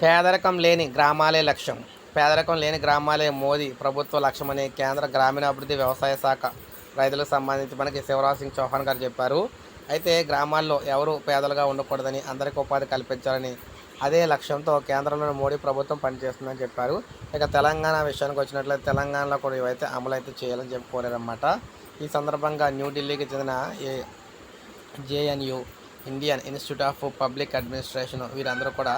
పేదరికం లేని గ్రామాలే లక్ష్యం. పేదరికం లేని గ్రామాలే మోదీ ప్రభుత్వ లక్ష్యమని కేంద్ర గ్రామీణాభివృద్ధి వ్యవసాయ శాఖ రైతులకు సంబంధించి మనకి శివరాజ్ సింగ్ చౌహాన్ గారు చెప్పారు. అయితే గ్రామాల్లో ఎవరు పేదలుగా ఉండకూడదని అందరికీ ఉపాధి కల్పించాలని అదే లక్ష్యంతో కేంద్రంలోని మోడీ ప్రభుత్వం పనిచేస్తుందని చెప్పారు. ఇక తెలంగాణ విషయానికి వచ్చినట్లయితే తెలంగాణలో కూడా ఇవైతే అమలైతే చేయాలని చెప్పి కోరారన్నమాట. ఈ సందర్భంగా న్యూఢిల్లీకి చెందిన ఏ JNU Indian institute of public administration వీరందరూ కూడా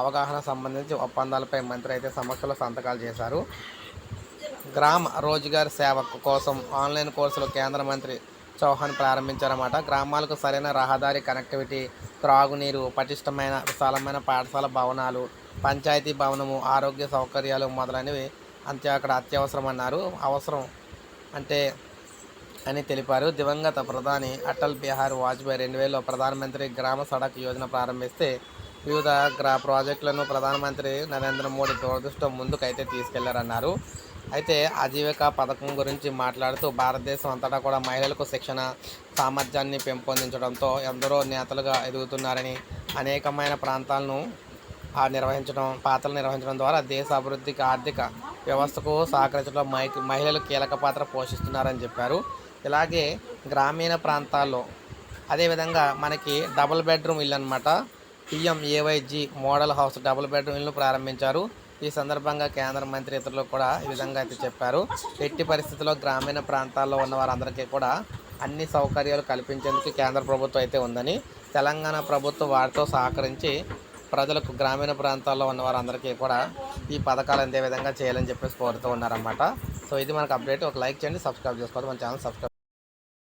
అవగాహన సంబంధించి ఒప్పందాలపై మంత్రి అయితే సమక్షంలో సంతకాలు చేశారు. గ్రామ రోజ్గార్ సేవ కోసం ఆన్లైన్ కోర్సులు కేంద్ర మంత్రి చౌహాన్ ప్రారంభించారన్నమాట. గ్రామాలకు సరైన రహదారి కనెక్టివిటీ త్రాగునీరు పటిష్టమైన విశాలమైన పాఠశాల భవనాలు పంచాయతీ భవనము ఆరోగ్య సౌకర్యాలు మొదలైనవి అంతే అక్కడ అత్యవసరం అన్నారు అవసరం అంటే అని తెలిపారు. దివంగత ప్రధాని అటల్ బిహారీ వాజ్పేయి రెండు వేలలో ప్రధానమంత్రి గ్రామ సడక్ యోజన ప్రారంభిస్తే వివిధ గ్రా ప్రాజెక్టులను ప్రధానమంత్రి నరేంద్ర మోడీ దూరదృష్టం ముందుకైతే తీసుకెళ్ళారన్నారు. అయితే ఆజీవిక పథకం గురించి మాట్లాడుతూ భారతదేశం అంతటా కూడా మహిళలకు శిక్షణ సామర్థ్యాన్ని పెంపొందించడంతో ఎందరో నేతలుగా ఎదుగుతున్నారని అనేకమైన ప్రాంతాలను ఆ నిర్వహించడం పాత్రలు నిర్వహించడం ద్వారా దేశ అభివృద్ధికి ఆర్థిక వ్యవస్థకు సహకరించడం మహిళలు కీలక పాత్ర పోషిస్తున్నారని చెప్పారు. ఇలాగే గ్రామీణ ప్రాంతాల్లో అదేవిధంగా మనకి డబుల్ బెడ్రూమ్ ఇల్లు అనమాట PMAYG model house double bedroom ఇల్లు ప్రారంభించారు. ఈ సందర్భంగా కేంద్ర మంత్రి ఇతరులు కూడా ఈ విధంగా అయితే చెప్పారు. ఎట్టి పరిస్థితుల్లో గ్రామీణ ప్రాంతాల్లో ఉన్న వారందరికీ కూడా అన్ని సౌకర్యాలు కల్పించేందుకు కేంద్ర ప్రభుత్వం అయితే ఉందని తెలంగాణ ప్రభుత్వం వారితో సహకరించి ప్రజలకు గ్రామీణ ప్రాంతాల్లో ఉన్న వారందరికీ కూడా ఈ పథకాలు అందే విధంగా చేయాలని చెప్పేసి కోరుతూ ఉన్నారన్నమాట. సో ఇది మనకు అప్డేట్. ఒక లైక్ చేయండి సబ్స్క్రైబ్ చేసుకోవాలి మన ఛానల్ సబ్స్క్రైబ్